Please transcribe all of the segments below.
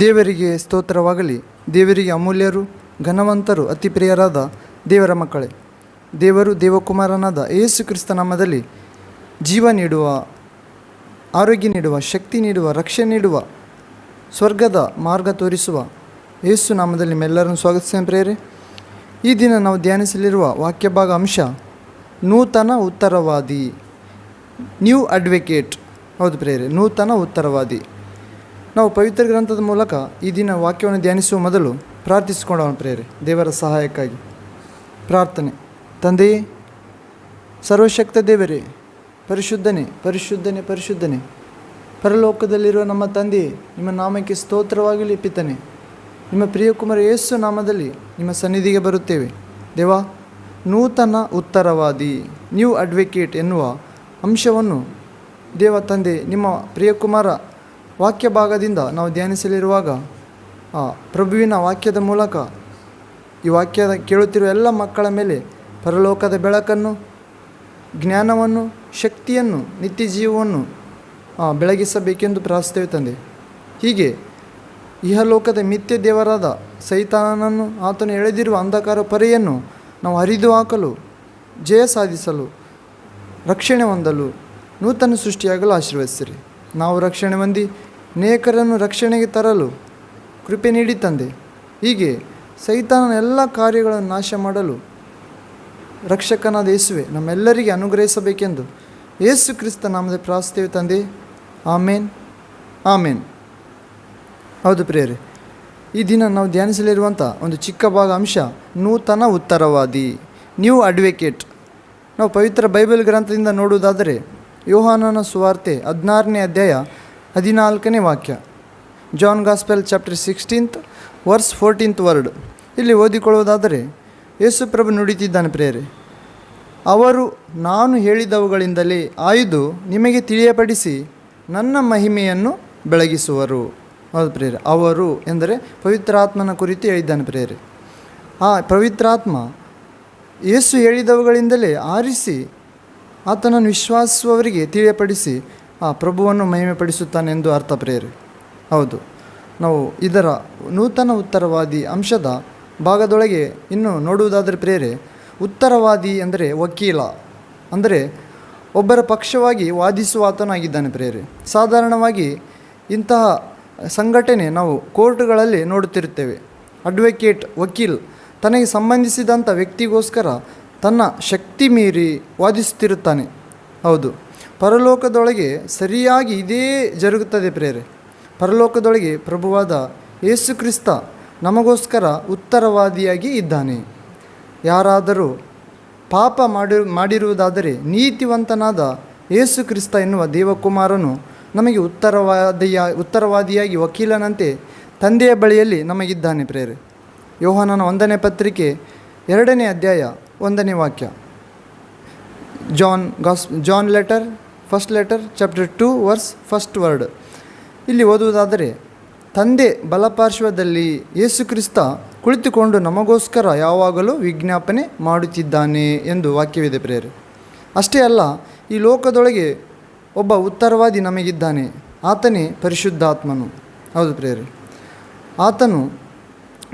ದೇವರಿಗೆ ಸ್ತೋತ್ರವಾಗಲಿ. ದೇವರಿಗೆ ಅಮೂಲ್ಯರು, ಘನವಂತರು ಅತಿ ಪ್ರಿಯರಾದ ದೇವರ ಮಕ್ಕಳೇ. ದೇವರು ದೇವಕುಮಾರನಾದ ಯೇಸು ಕ್ರಿಸ್ತ ನಾಮದಲ್ಲಿ ಜೀವ ನೀಡುವ, ಆರೋಗ್ಯ ನೀಡುವ, ಶಕ್ತಿ ನೀಡುವ, ರಕ್ಷೆ ನೀಡುವ, ಸ್ವರ್ಗದ ಮಾರ್ಗ ತೋರಿಸುವ ಯೇಸು ನಾಮದಲ್ಲಿ ನಿಮ್ಮೆಲ್ಲರನ್ನು ಸ್ವಾಗತಿಸ್ತೇನೆ ಪ್ರೇರೆ ಈ ದಿನ ನಾವು ಧ್ಯಾನಿಸಲಿರುವ ವಾಕ್ಯಭಾಗ ಅಂಶ, ನೂತನ ಉತ್ತರವಾದಿ. ನ್ಯೂ ಅಡ್ವೊಕೇಟ್ ಹೌದು ಪ್ರೇರೆ ನೂತನ ಉತ್ತರವಾದಿ. ನಾವು ಪವಿತ್ರ ಗ್ರಂಥದ ಮೂಲಕ ಈ ದಿನ ವಾಕ್ಯವನ್ನು ಧ್ಯಾನಿಸುವ ಮೊದಲು ಪ್ರಾರ್ಥಿಸಿಕೊಂಡವನ ಪ್ರೇರೆ ದೇವರ ಸಹಾಯಕ್ಕಾಗಿ. ಪ್ರಾರ್ಥನೆ. ತಂದೆಯೇ ಸರ್ವಶಕ್ತ ದೇವರೇ, ಪರಿಶುದ್ಧನೆ ಪರಿಶುದ್ಧನೆ ಪರಿಶುದ್ಧನೆ. ಪರಲೋಕದಲ್ಲಿರುವ ನಮ್ಮ ತಂದೆಯೇ ನಿಮ್ಮ ನಾಮಕ್ಕೆ ಸ್ತೋತ್ರವಾಗಿ ಪಿತನೆ. ನಿಮ್ಮ ಪ್ರಿಯಕುಮಾರ ಯೇಸು ನಾಮದಲ್ಲಿ ನಿಮ್ಮ ಸನ್ನಿಧಿಗೆ ಬರುತ್ತೇವೆ. ದೇವಾ, ನೂತನ ಉತ್ತರವಾದಿ ನ್ಯೂ ಅಡ್ವೊಕೇಟ್ ಎನ್ನುವ ಅಂಶವನ್ನು ದೇವ ತಂದೆ, ನಿಮ್ಮ ಪ್ರಿಯಕುಮಾರ ವಾಕ್ಯ ಭಾಗದಿಂದ ನಾವು ಧ್ಯಾನಿಸಲಿರುವಾಗ, ಆ ಪ್ರಭುವಿನ ವಾಕ್ಯದ ಮೂಲಕ ಈ ವಾಕ್ಯದ ಕೇಳುತ್ತಿರುವ ಎಲ್ಲ ಮಕ್ಕಳ ಮೇಲೆ ಪರಲೋಕದ ಬೆಳಕನ್ನು, ಜ್ಞಾನವನ್ನು, ಶಕ್ತಿಯನ್ನು, ನಿತ್ಯ ಜೀವವನ್ನು ಬೆಳಗಿಸಬೇಕೆಂದು ಪ್ರಾರ್ಥಿಸ್ತೇವೆ ತಂದೆ. ಹೀಗೆ ಇಹಲೋಕದ ಮಿಥ್ಯ ದೇವರಾದ ಸೈತಾನನನ್ನು ಆತನು ಎಳೆದಿರುವ ಅಂಧಕಾರ ಪರೆಯನ್ನು ನಾವು ಹರಿದು ಹಾಕಲು, ಜಯ ಸಾಧಿಸಲು, ರಕ್ಷಣೆ ಹೊಂದಲು ನೂತನ ಸೃಷ್ಟಿಯಾಗಲು ಆಶೀರ್ವದಿಸಿರಿ. ನಾವು ರಕ್ಷಣೆ ಮಂದಿ, ನೇಕರನ್ನು ರಕ್ಷಣೆಗೆ ತರಲು ಕೃಪೆ ನೀಡಿ ತಂದೆ. ಹೀಗೆ ಸೈತಾನನ ಎಲ್ಲ ಕಾರ್ಯಗಳನ್ನು ನಾಶ ಮಾಡಲು ರಕ್ಷಕನಾದ ಯೇಸುವೆ ನಮ್ಮೆಲ್ಲರಿಗೆ ಅನುಗ್ರಹಿಸಬೇಕೆಂದು ಯೇಸು ಕ್ರಿಸ್ತ ನಾಮದ ಪ್ರಾರ್ಥಿಸ್ತೇವೆ ತಂದೆ. ಆಮೇನ್. ಆಮೇನ್. ಹೌದು ಪ್ರಿಯರೇ, ಈ ದಿನ ನಾವು ಧ್ಯಾನಿಸಲಿರುವಂಥ ಒಂದು ಚಿಕ್ಕ ಭಾಗ ಅಂಶ, ನೂತನ ಉತ್ತರವಾದಿ. New advocate. ನಾವು ಪವಿತ್ರ ಬೈಬಲ್ ಗ್ರಂಥದಿಂದ ನೋಡುವುದಾದರೆ ಯೋಹಾನನ ಸುವಾರ್ತೆ ಹದಿನಾರನೇ ಅಧ್ಯಾಯ ಹದಿನಾಲ್ಕನೇ ವಾಕ್ಯ. John gospel chapter sixteenth verse fourteenth word. ಇಲ್ಲಿ ಓದಿಕೊಳ್ಳುವುದಾದರೆ ಯೇಸುಪ್ರಭು ನುಡಿತಿದ್ದಾನೆ ಪ್ರೇರೆ ಅವರು ನಾನು ಹೇಳಿದವುಗಳಿಂದಲೇ ಆಯ್ದು ನಿಮಗೆ ತಿಳಿಯಪಡಿಸಿ ನನ್ನ ಮಹಿಮೆಯನ್ನು ಬೆಳಗಿಸುವರು. ಹೌದು ಪ್ರೇರೆ ಅವರು ಎಂದರೆ ಪವಿತ್ರಾತ್ಮನ ಕುರಿತು ಹೇಳಿದ್ದಾನೆ ಪ್ರೇರೆ ಆ ಪವಿತ್ರಾತ್ಮ ಯೇಸು ಹೇಳಿದವುಗಳಿಂದಲೇ ಆರಿಸಿ ಆತನನ್ನು ವಿಶ್ವಾಸಿಸುವವರಿಗೆ ತಿಳಿಯಪಡಿಸಿ ಆ ಪ್ರಭುವನ್ನು ಮಹಿಮೆಪಡಿಸುತ್ತಾನೆ ಎಂದು ಅರ್ಥ ಪ್ರೇರೆ ಹೌದು, ನಾವು ಇದರ ನೂತನ ಉತ್ತರವಾದಿ ಅಂಶದ ಭಾಗದೊಳಗೆ ಇನ್ನು ನೋಡುವುದಾದರೆ ಪ್ರೇರೆ ಉತ್ತರವಾದಿ ಅಂದರೆ ವಕೀಲ, ಅಂದರೆ ಒಬ್ಬರ ಪಕ್ಷವಾಗಿ ವಾದಿಸುವ ಆತನಾಗಿದ್ದಾನೆ ಪ್ರೇರೆ ಸಾಧಾರಣವಾಗಿ ಇಂತಹ ಸಂಘಟನೆ ನಾವು ಕೋರ್ಟ್ಗಳಲ್ಲಿ ನೋಡುತ್ತಿರುತ್ತೇವೆ. ಅಡ್ವೊಕೇಟ್, ವಕೀಲ್, ತನಗೆ ಸಂಬಂಧಿಸಿದಂಥ ವ್ಯಕ್ತಿಗೋಸ್ಕರ ತನ್ನ ಶಕ್ತಿ ಮೀರಿ ವಾದಿಸುತ್ತಿರುತ್ತಾನೆ. ಹೌದು. ಪರಲೋಕದೊಳಗೆ ಸರಿಯಾಗಿ ಇದೇ ಜರುಗುತ್ತದೆ ಪ್ರೇರೆ. ಪರಲೋಕದೊಳಗೆ ಪ್ರಭುವಾದ ಯೇಸು ಕ್ರಿಸ್ತ ನಮಗೋಸ್ಕರ ಉತ್ತರವಾದಿಯಾಗಿ ಇದ್ದಾನೆ. ಯಾರಾದರೂ ಪಾಪ ಮಾಡಿ ಮಾಡಿರುವುದಾದರೆ ನೀತಿವಂತನಾದ ಯೇಸು ಕ್ರಿಸ್ತ ಎನ್ನುವ ದೇವಕುಮಾರನು ನಮಗೆ ಉತ್ತರವಾದಿಯ, ಉತ್ತರವಾದಿಯಾಗಿ ವಕೀಲನಂತೆ ತಂದೆಯ ಬಳಿಯಲ್ಲಿ ನಮಗಿದ್ದಾನೆ ಪ್ರೇರೆ. ಯೋಹಾನನ ಒಂದನೇ ಪತ್ರಿಕೆ ಎರಡನೇ ಅಧ್ಯಾಯ ಒಂದನೇ ವಾಕ್ಯ. John Gauss John letter first letter chapter two verse first word ಇಲ್ಲಿ ಓದುವುದಾದರೆ, ತಂದೆ ಬಲಪಾರ್ಶ್ವದಲ್ಲಿ ಯೇಸು ಕ್ರಿಸ್ತ ಕುಳಿತುಕೊಂಡು ನಮಗೋಸ್ಕರ ಯಾವಾಗಲೂ ವಿಜ್ಞಾಪನೆ ಮಾಡುತ್ತಿದ್ದಾನೆ ಎಂದು ವಾಕ್ಯವಿದೆ ಪ್ರೇರೆ ಅಷ್ಟೇ ಅಲ್ಲ, ಈ ಲೋಕದೊಳಗೆ ಒಬ್ಬ ಉತ್ತರವಾದಿ ನಮಗಿದ್ದಾನೆ. ಆತನೇ ಪರಿಶುದ್ಧಾತ್ಮನು. ಹೌದು ಪ್ರೇರೆ ಆತನು,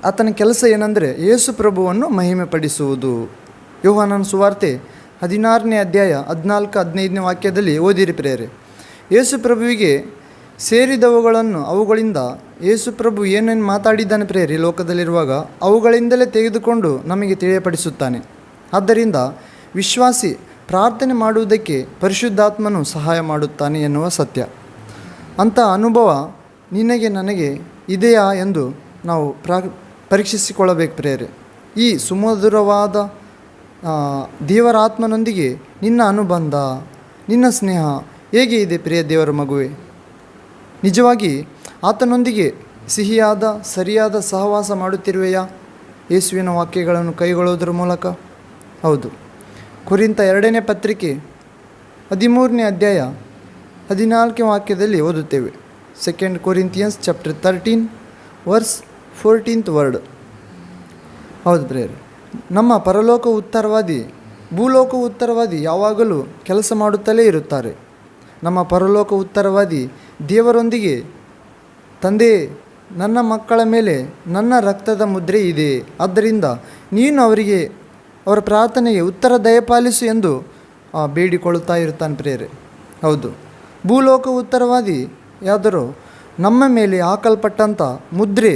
ಆತನ ಕೆಲಸ ಏನಂದರೆ ಯೇಸು ಪ್ರಭುವನ್ನು ಮಹಿಮೆಪಡಿಸುವುದು. ಯೋಹಾನನ ಸುವಾರ್ತೆ ಹದಿನಾರನೇ ಅಧ್ಯಾಯ ಹದಿನಾಲ್ಕು ಹದಿನೈದನೇ ವಾಕ್ಯದಲ್ಲಿ ಓದಿರಿ ಪ್ರೇರೆ ಯೇಸು ಪ್ರಭುವಿಗೆ ಸೇರಿದವುಗಳನ್ನು ಅವುಗಳಿಂದ ಯೇಸು ಪ್ರಭು ಏನೇನು ಮಾತಾಡಿದ್ದಾನೆ ಪ್ರೇರಿ ಲೋಕದಲ್ಲಿರುವಾಗ ಅವುಗಳಿಂದಲೇ ತೆಗೆದುಕೊಂಡು ನಮಗೆ ತಿಳಿಯಪಡಿಸುತ್ತಾನೆ. ಆದ್ದರಿಂದ ವಿಶ್ವಾಸಿ ಪ್ರಾರ್ಥನೆ ಮಾಡುವುದಕ್ಕೆ ಪರಿಶುದ್ಧಾತ್ಮನು ಸಹಾಯ ಮಾಡುತ್ತಾನೆ ಎನ್ನುವ ಸತ್ಯ. ಅಂಥ ಅನುಭವ ನಿನಗೆ ನನಗೆ ಇದೆಯಾ ಎಂದು ನಾವು ಪ್ರಾ ಪರೀಕ್ಷಿಸಿಕೊಳ್ಳಬೇಕು ಪ್ರೇರೆ ಈ ಸುಮಧುರವಾದ ದೇವರ ಆತ್ಮನೊಂದಿಗೆ ನಿನ್ನ ಅನುಬಂಧ, ನಿನ್ನ ಸ್ನೇಹ ಹೇಗೆ ಇದೆ ಪ್ರಿಯ ದೇವರ ಮಗುವೆ? ನಿಜವಾಗಿ ಆತನೊಂದಿಗೆ ಸಿಹಿಯಾದ, ಸರಿಯಾದ ಸಹವಾಸ ಮಾಡುತ್ತಿರುವೆಯಾ? ಯೇಸುವಿನ ವಾಕ್ಯಗಳನ್ನು ಕೈಗೊಳ್ಳುವುದರ ಮೂಲಕ? ಹೌದು. ಕುರಿತ ಎರಡನೇ ಪತ್ರಿಕೆ, ಹದಿಮೂರನೇ ಅಧ್ಯಾಯ, ಹದಿನಾಲ್ಕನೇ ವಾಕ್ಯದಲ್ಲಿ ಓದುತ್ತೇವೆ. Second Corinthians chapter thirteen verse fourteenth word ಹೌದು ಪ್ರೇಯರ್. ನಮ್ಮ ಪರಲೋಕ ಉತ್ತರವಾದಿ, ಭೂಲೋಕ ಉತ್ತರವಾದಿ ಯಾವಾಗಲೂ ಕೆಲಸ ಮಾಡುತ್ತಲೇ ಇರುತ್ತಾರೆ. ನಮ್ಮ ಪರಲೋಕ ಉತ್ತರವಾದಿ ದೇವರೊಂದಿಗೆ, ತಂದೆ, ನನ್ನ ಮಕ್ಕಳ ಮೇಲೆ ನನ್ನ ರಕ್ತದ ಮುದ್ರೆ ಇದೆ. ಆದ್ದರಿಂದ ನೀನು ಅವರಿಗೆ ಅವರ ಪ್ರಾರ್ಥನೆಗೆ ಉತ್ತರ ದಯಪಾಲಿಸು ಎಂದು ಬೇಡಿಕೊಳ್ಳುತ್ತಾ ಇರುತ್ತಾನೆ ಪ್ರೇರೆ ಹೌದು, ಭೂಲೋಕ ಉತ್ತರವಾದಿ ಯಾದರೂ ನಮ್ಮ ಮೇಲೆ ಹಾಕಲ್ಪಟ್ಟಂಥ ಮುದ್ರೆ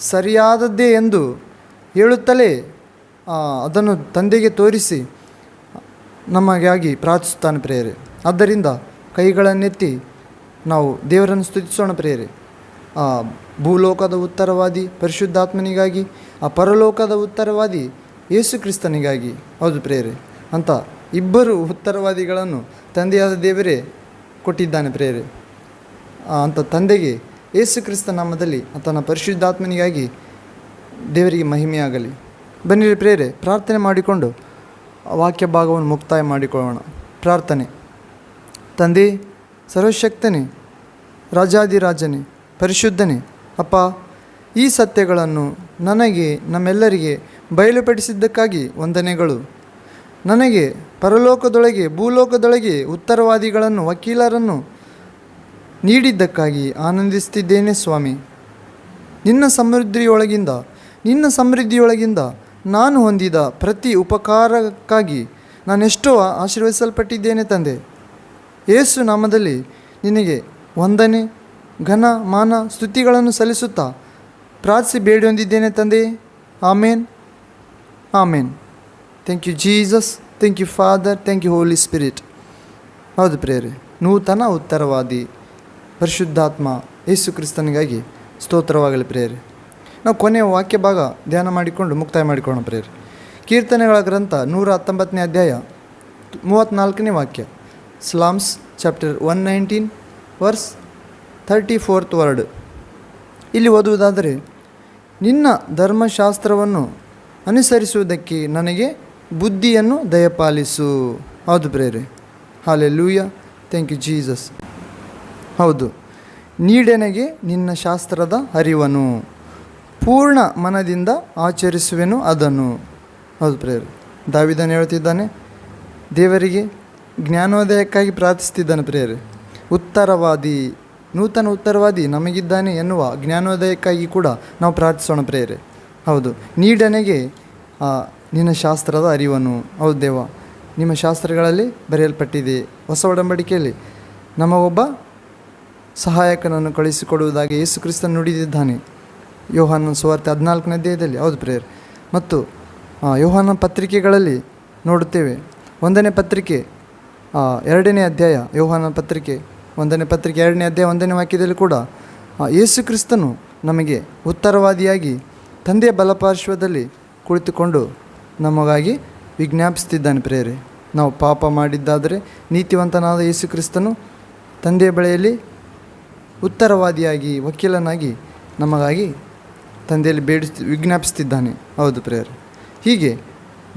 ಸರಿಯಾದದ್ದೇ ಎಂದು ಹೇಳುತ್ತಲೇ ಅದನ್ನು ತಂದೆಗೆ ತೋರಿಸಿ ನಮಗಾಗಿ ಪ್ರಾರ್ಥಿಸುತ್ತಾನೆ ಪ್ರೇರೆ ಆದ್ದರಿಂದ ಕೈಗಳನ್ನೆತ್ತಿ ನಾವು ದೇವರನ್ನು ಸ್ತುತಿಸೋಣ ಪ್ರೇರೆ ಆ ಭೂಲೋಕದ ಉತ್ತರವಾದಿ ಪರಿಶುದ್ಧಾತ್ಮನಿಗಾಗಿ ಆ ಪರಲೋಕದ ಉತ್ತರವಾದಿ ಯೇಸು ಕ್ರಿಸ್ತನಿಗಾಗಿ ಹೌದು ಪ್ರೇರೆ ಅಂತ ಇಬ್ಬರು ಉತ್ತರವಾದಿಗಳನ್ನು ತಂದೆಯಾದ ದೇವರೇ ಕೊಟ್ಟಿದ್ದಾನೆ ಪ್ರೇರೆ ಆ, ಅಂತ ತಂದೆಗೆ ಯೇಸು ಕ್ರಿಸ್ತ ನಾಮದಲ್ಲಿ ಆತನ ಪರಿಶುದ್ಧಾತ್ಮನಿಗಾಗಿ ದೇವರಿಗೆ ಮಹಿಮೆಯಾಗಲಿ. ಬನ್ನಿರಿ ಪ್ರೇರೆ ಪ್ರಾರ್ಥನೆ ಮಾಡಿಕೊಂಡು ವಾಕ್ಯ ಭಾಗವನ್ನು ಮುಕ್ತಾಯ ಮಾಡಿಕೊಳ್ಳೋಣ. ಪ್ರಾರ್ಥನೆ. ತಂದೆ, ಸರ್ವಶಕ್ತನೇ ರಾಜಾದಿರಾಜನೇ ಪರಿಶುದ್ಧನೇ, ಅಪ್ಪ, ಈ ಸತ್ಯಗಳನ್ನು ನನಗೆ, ನಮ್ಮೆಲ್ಲರಿಗೆ ಬಯಲುಪಡಿಸಿದ್ದಕ್ಕಾಗಿ ವಂದನೆಗಳು. ನನಗೆ ಪರಲೋಕದೊಳಗೆ, ಭೂಲೋಕದೊಳಗೆ ಉತ್ತರವಾದಿಗಳನ್ನು, ವಕೀಲರನ್ನು ನೀಡಿದ್ದಕ್ಕಾಗಿ ಆನಂದಿಸುತ್ತಿದ್ದೇನೆ ಸ್ವಾಮಿ. ನಿನ್ನ ಸಮೃದ್ಧಿಯೊಳಗಿಂದ ನಿನ್ನ ಸಮೃದ್ಧಿಯೊಳಗಿಂದ ನಾನು ಹೊಂದಿದ ಪ್ರತಿ ಉಪಕಾರಕ್ಕಾಗಿ ನಾನೆಷ್ಟೋ ಆಶೀರ್ವದಿಸಲ್ಪಟ್ಟಿದ್ದೇನೆ ತಂದೆ. ಯೇಸು ನಾಮದಲ್ಲಿ ನಿನಗೆ ವಂದನೆ, ಘನ, ಮಾನ ಸ್ತುತಿಗಳನ್ನು ಸಲ್ಲಿಸುತ್ತಾ ಪ್ರಾರ್ಥಿಸಿ ಬೇಡಿ ಹೊಂದಿದ್ದೇನೆ ತಂದೆ. Amen. Amen. Thank you Jesus thank you father thank you holy spirit ಹೌದು ಪ್ರೇರೆ ನೂತನ, ಉತ್ತರವಾದಿ, ಪರಿಶುದ್ಧಾತ್ಮ ಯೇಸು ಕ್ರಿಸ್ತನಿಗಾಗಿ ಸ್ತೋತ್ರವಾಗಲಿ ಪ್ರೇರೆ ನಾವು ಕೊನೆಯ ವಾಕ್ಯ ಭಾಗ ಧ್ಯಾನ ಮಾಡಿಕೊಂಡು ಮುಕ್ತಾಯ ಮಾಡಿಕೊಳ್ಳೋಣ ಪ್ರೇರಿ ಕೀರ್ತನೆಗಳ ಗ್ರಂಥ ನೂರ ಹತ್ತೊಂಬತ್ತನೇ ಅಧ್ಯಾಯ ಮೂವತ್ತ್ನಾಲ್ಕನೇ ವಾಕ್ಯ. Psalms chapter one nineteen verse thirty fourth word ಇಲ್ಲಿ ಓದುವುದಾದರೆ, ನಿನ್ನ ಧರ್ಮಶಾಸ್ತ್ರವನ್ನು ಅನುಸರಿಸುವುದಕ್ಕೆ ನನಗೆ ಬುದ್ಧಿಯನ್ನು ದಯಪಾಲಿಸು. ಹೌದು ಪ್ರೇರೆ ಹಾಲೆ ಲೂಯ ಥ್ಯಾಂಕ್ ಯು ಜೀಸಸ್ ಹೌದು. ನೀಡೆನಗೆ ನಿನ್ನ ಶಾಸ್ತ್ರದ ಅರಿವನು. ಪೂರ್ಣ ಮನದಿಂದ ಆಚರಿಸುವೆನು ಅದನ್ನು. ಹೌದು ಪ್ರೇಯರ್, ದಾವಿದನು ಹೇಳ್ತಿದ್ದಾನೆ, ದೇವರಿಗೆ ಜ್ಞಾನೋದಯಕ್ಕಾಗಿ ಪ್ರಾರ್ಥಿಸ್ತಿದ್ದಾನೆ ಪ್ರೇಯರ್. ಉತ್ತರವಾದಿ, ನೂತನ ಉತ್ತರವಾದಿ ನಮಗಿದ್ದಾನೆ ಎನ್ನುವ ಜ್ಞಾನೋದಯಕ್ಕಾಗಿ ಕೂಡ ನಾವು ಪ್ರಾರ್ಥಿಸೋಣ ಪ್ರೇರೆ ಹೌದು, ನೀಡನೆಗೆ ನಿನ್ನ ಶಾಸ್ತ್ರದ ಅರಿವನು ಹೌದು ದೇವ, ನಿಮ್ಮ ಶಾಸ್ತ್ರಗಳಲ್ಲಿ ಬರೆಯಲ್ಪಟ್ಟಿದೆ. ಹೊಸ ಒಡಂಬಡಿಕೆಯಲ್ಲಿ ಒಬ್ಬ ಸಹಾಯಕನನ್ನು ಕಳಿಸಿಕೊಡುವುದಾಗಿ ಯೇಸು ಕ್ರಿಸ್ತನ್ ನುಡಿದಿದ್ದಾನೆ. ಯೋಹಾನ ಸುವಾರ್ತೆ ಹದಿನಾಲ್ಕನೇ ಅಧ್ಯಾಯದಲ್ಲಿ, ಹೌದು ಪ್ರೇಯರ್. ಮತ್ತು ಯೋಹಾನ ಪತ್ರಿಕೆಗಳಲ್ಲಿ ನೋಡುತ್ತೇವೆ. ಒಂದನೇ ಪತ್ರಿಕೆ ಎರಡನೇ ಅಧ್ಯಾಯ, ಯೋಹಾನ ಪತ್ರಿಕೆ, ಒಂದನೇ ಪತ್ರಿಕೆ, ಎರಡನೇ ಅಧ್ಯಾಯ, ಒಂದನೇ ವಾಕ್ಯದಲ್ಲಿ ಕೂಡ ಯೇಸು ಕ್ರಿಸ್ತನು ನಮಗೆ ಉತ್ತರವಾದಿಯಾಗಿ ತಂದೆಯ ಬಲಪಾರ್ಶ್ವದಲ್ಲಿ ಕುಳಿತುಕೊಂಡು ನಮಗಾಗಿ ವಿಜ್ಞಾಪಿಸ್ತಿದ್ದಾನೆ ಪ್ರೇರೆ ನಾವು ಪಾಪ ಮಾಡಿದ್ದಾದರೆ ನೀತಿವಂತನಾದ ಯೇಸು ಕ್ರಿಸ್ತನು ತಂದೆಯ ಬಳಿಯಲ್ಲಿ ಉತ್ತರವಾದಿಯಾಗಿ, ವಕೀಲನಾಗಿ ನಮಗಾಗಿ ತಂದೆಯಲ್ಲಿ ಬೇಡಿ ವಿಜ್ಞಾಪಿಸ್ತಿದ್ದಾನೆ. ಹೌದು ಪ್ರೇಯರ್. ಹೀಗೆ,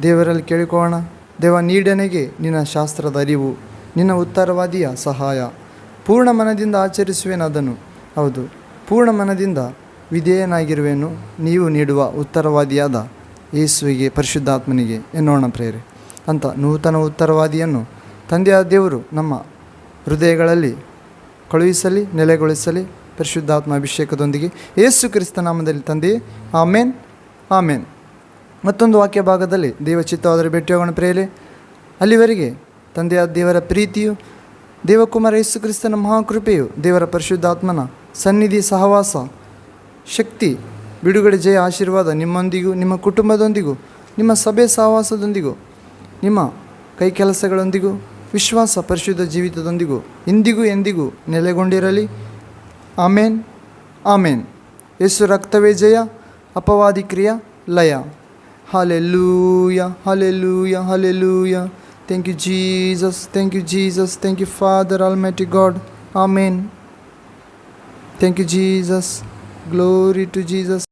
ದೇವರಲ್ಲಿ ಕೇಳಿಕೊಳ್ಳೋಣ. ದೇವ ನೀಡನೆಗೆ ನಿನ್ನ ಶಾಸ್ತ್ರದ ಅರಿವು, ನಿನ್ನ ಉತ್ತರವಾದಿಯ ಸಹಾಯ. ಪೂರ್ಣ ಮನದಿಂದ ಆಚರಿಸುವೇನು ಅದನ್ನು ಹೌದು, ಪೂರ್ಣ ಮನದಿಂದ ವಿಧೇಯನಾಗಿರುವೆನು. ನೀವು ನೀಡುವ ಉತ್ತರವಾದಿಯಾದ ಯೇಸುವಿಗೆ, ಪರಿಶುದ್ಧಾತ್ಮನಿಗೆ ಎನ್ನೋಣ ಪ್ರೇರೆ ಅಂತ ನೂತನ ಉತ್ತರವಾದಿಯನ್ನು ತಂದೆಯಾದ ದೇವರು ನಮ್ಮ ಹೃದಯಗಳಲ್ಲಿ ಕಳುಹಿಸಲಿ, ನೆಲೆಗೊಳಿಸಲಿ ಪರಿಶುದ್ಧಾತ್ಮ ಅಭಿಷೇಕದೊಂದಿಗೆ ಯೇಸು ಕ್ರಿಸ್ತ ನಾಮದಲ್ಲಿ ತಂದೆಯೇ ಆಮೇನ್. ಆಮೇನ್. ಮತ್ತೊಂದು ವಾಕ್ಯ ಭಾಗದಲ್ಲಿ ದೇವ ಚಿತ್ತವಾದರೆ ಭೇಟಿಯಾಗೋಣ ಪ್ರೇಲೆ ಅಲ್ಲಿವರೆಗೆ ತಂದೆಯ ದೇವರ ಪ್ರೀತಿಯು, ದೇವಕುಮಾರ ಯೇಸು ಕ್ರಿಸ್ತನ ಮಹಾಕೃಪೆಯು, ದೇವರ ಪರಿಶುದ್ಧಾತ್ಮನ ಸನ್ನಿಧಿ ಸಹವಾಸ, ಶಕ್ತಿ, ಬಿಡುಗಡೆ ಜಯ, ಆಶೀರ್ವಾದ ನಿಮ್ಮೊಂದಿಗೂ, ನಿಮ್ಮ ಕುಟುಂಬದೊಂದಿಗೂ, ನಿಮ್ಮ ಸಭೆ ಸಹವಾಸದೊಂದಿಗೂ, ನಿಮ್ಮ ಕೈ ಕೆಲಸಗಳೊಂದಿಗೂ, ವಿಶ್ವಾಸ ಪರಿಶುದ್ಧ ಜೀವಿತದೊಂದಿಗೂ, ಇಂದಿಗೂ ಎಂದಿಗೂ ನೆಲೆಗೊಂಡಿರಲಿ. ಆಮೇನ್ ಆಮೇನ್ ಯೇಸು ರಕ್ತವೇ ಜಯ ಅಪವಾದಿ ಕ್ರಿಯಾ ಲಯ hallelujah hallelujah hallelujah thank you Jesus thank you Jesus thank you father almighty God amen thank you Jesus glory to Jesus